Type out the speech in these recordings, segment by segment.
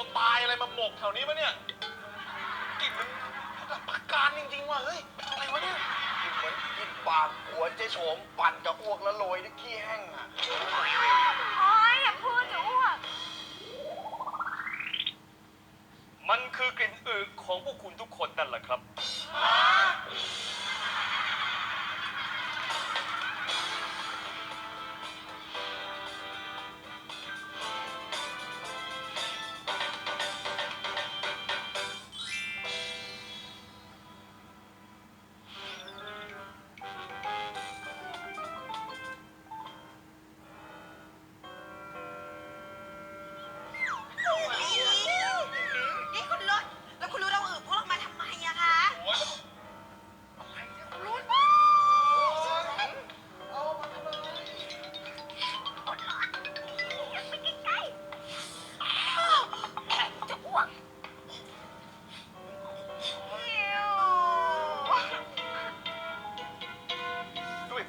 วตายอะไรมาหมกแถวนี้ปะเนี่ยกลิ่นมันระดับประการจริงๆว่ะเฮ้ยอะไรวะเนี่ยกลิ่นเหมือนกลิ่นปากหัวเจ๊โฉมปั่นกับอ้วกแล้วโรยด้วยขี้แห้งอะโอ๊ยอย่าพูดจะอ้มันคือกลิ่นอึของพวกคุณทุกคนนั่นแหละครับ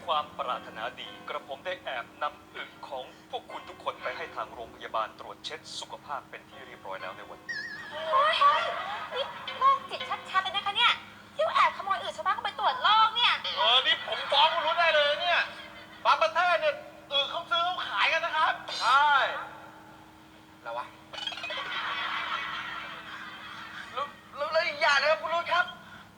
ความปรารถนาดี กระผมได้แอบนำอึของพวกคุณทุกคนไปให้ทางโรงพยาบาลตรวจเช็คสุขภาพเป็นที่เรียบร้อยแล้วในวันนี้เฮ้ยนี่โรคจิตชัดๆเลยนะคะเนี่ยที่แอบขโมยอื่นชาวบ้านก็ไปตรวจโรคเนี่ย เออ นี่ผมฟ้องคุณรู้ได้เลยเนี่ยบางประเทศเนี่ยเออเขาซื้อเขาขายกันนะครับ ใช่แล้ววะแล้วแล้วแล้วอีกอย่างนะครับคุณรู้ครับ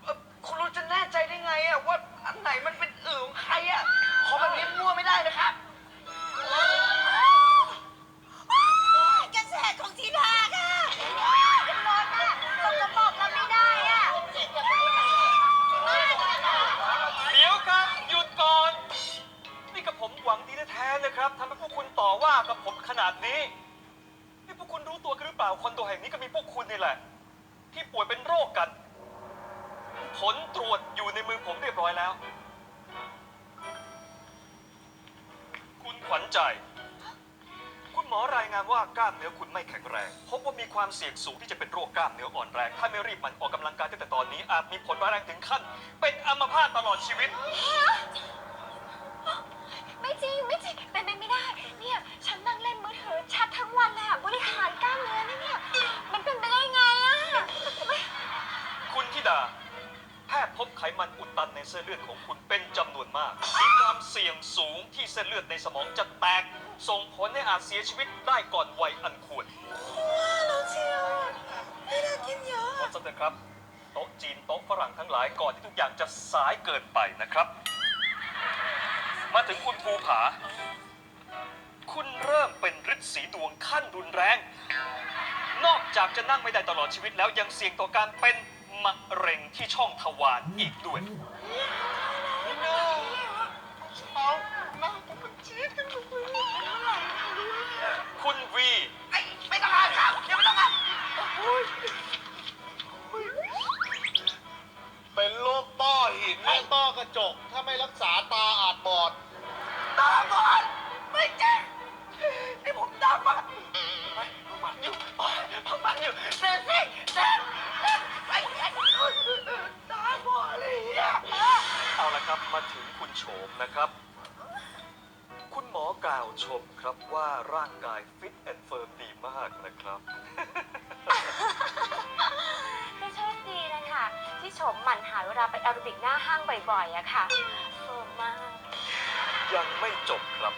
เอ่อคุณรู้จะแน่ใจได้ไงอะว่า อันไหนมันเป็นเออของใครอะขอแบบนี้มั่วไม่ได้นะครับกระแสของทีลาค่ะคุณรถน่ะสกปรกเราไม่ได้อะเดี๋ยวครับหยุดก่อน นี่กับผมหวังดีแท้ๆนะครับทำให้พวกคุณต่อว่ากับผมขนาดนี้ นี่พวกคุณรู้ตัวกันหรือเปล่าคอนโดแห่งนี้ก็มีพวกคุณนี่แหละ ที่ป่วยเป็นโรคกัน ผลตรวจอยู่ในมือผมเรียบร้อยแล้ว คุณขวัญใจ คุณหมอรายงานว่ากล้ามเนื้อคุณไม่แข็งแรง พบว่ามีความเสี่ยงสูงที่จะเป็นโรคกล้ามเนื้ออ่อนแรง ถ้าไม่รีบหมันออกกำลังกายตั้งแต่ตอนนี้อาจมีผลร้ายแรงถึงขั้น เป็นอัมพาตตลอดชีวิต ไม่จริงไม่จริงเป็นไปไม่ได้ เนี่ย ฉันนั่งเล่นมือถือแชัดทั้งวันเลย ส้นเลือดของคุณเป็นจำนวนมาก มีความเสี่ยงสูงที่เส้นเลือดในสมองจะแตก ส่งผลให้อาจเสียชีวิตได้ก่อนวัยอันควรแล้วเชียวไม่ได้กินเยอะขอสเถอะครับ โต๊ะจีนโต๊ะฝรั่งทั้งหลายก่อนที่ทุกอย่างจะสายเกินไปนะครับ มาถึงคุณภูผา คุณเริ่มเป็นฤทธิ์สีดวงขั้นรุนแรง นอกจากจะนั่งไม่ได้ตลอดชีวิตแล้วยังเสี่ยงต่อการเป็น มะเร็งที่ช่องทวารอีกด้วย คุณวีไม่ต้องอ่านครับยังไม่ต้องอ่านเป็นโรคต้อหินและต้อกระจก เอาละครับมาถึงคุณโฉมนะครับ คุณหมอกล่าวชมครับว่าร่างกายฟิตแอนด์เฟิร์มดีมากนะครับไม่โชคดีนะคะ ที่โฉมหมั่นหาเวลาไปแอโรบิกหน้าห้างบ่อยๆอะค่ะเฟิร์มมาก ยังไม่จบครับ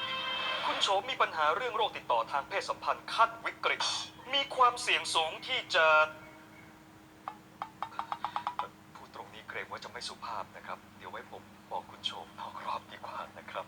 คุณโฉมมีปัญหาเรื่องโรคติดต่อทางเพศสัมพันธ์ขั้นวิกฤต มีความเสี่ยงสูงที่จะ พูดตรงนี้เกรงว่าจะไม่ สุภาพนะครับ เดี๋ยวไว้ผมบอกคุณโชมนอกรอบดีกว่านะครับ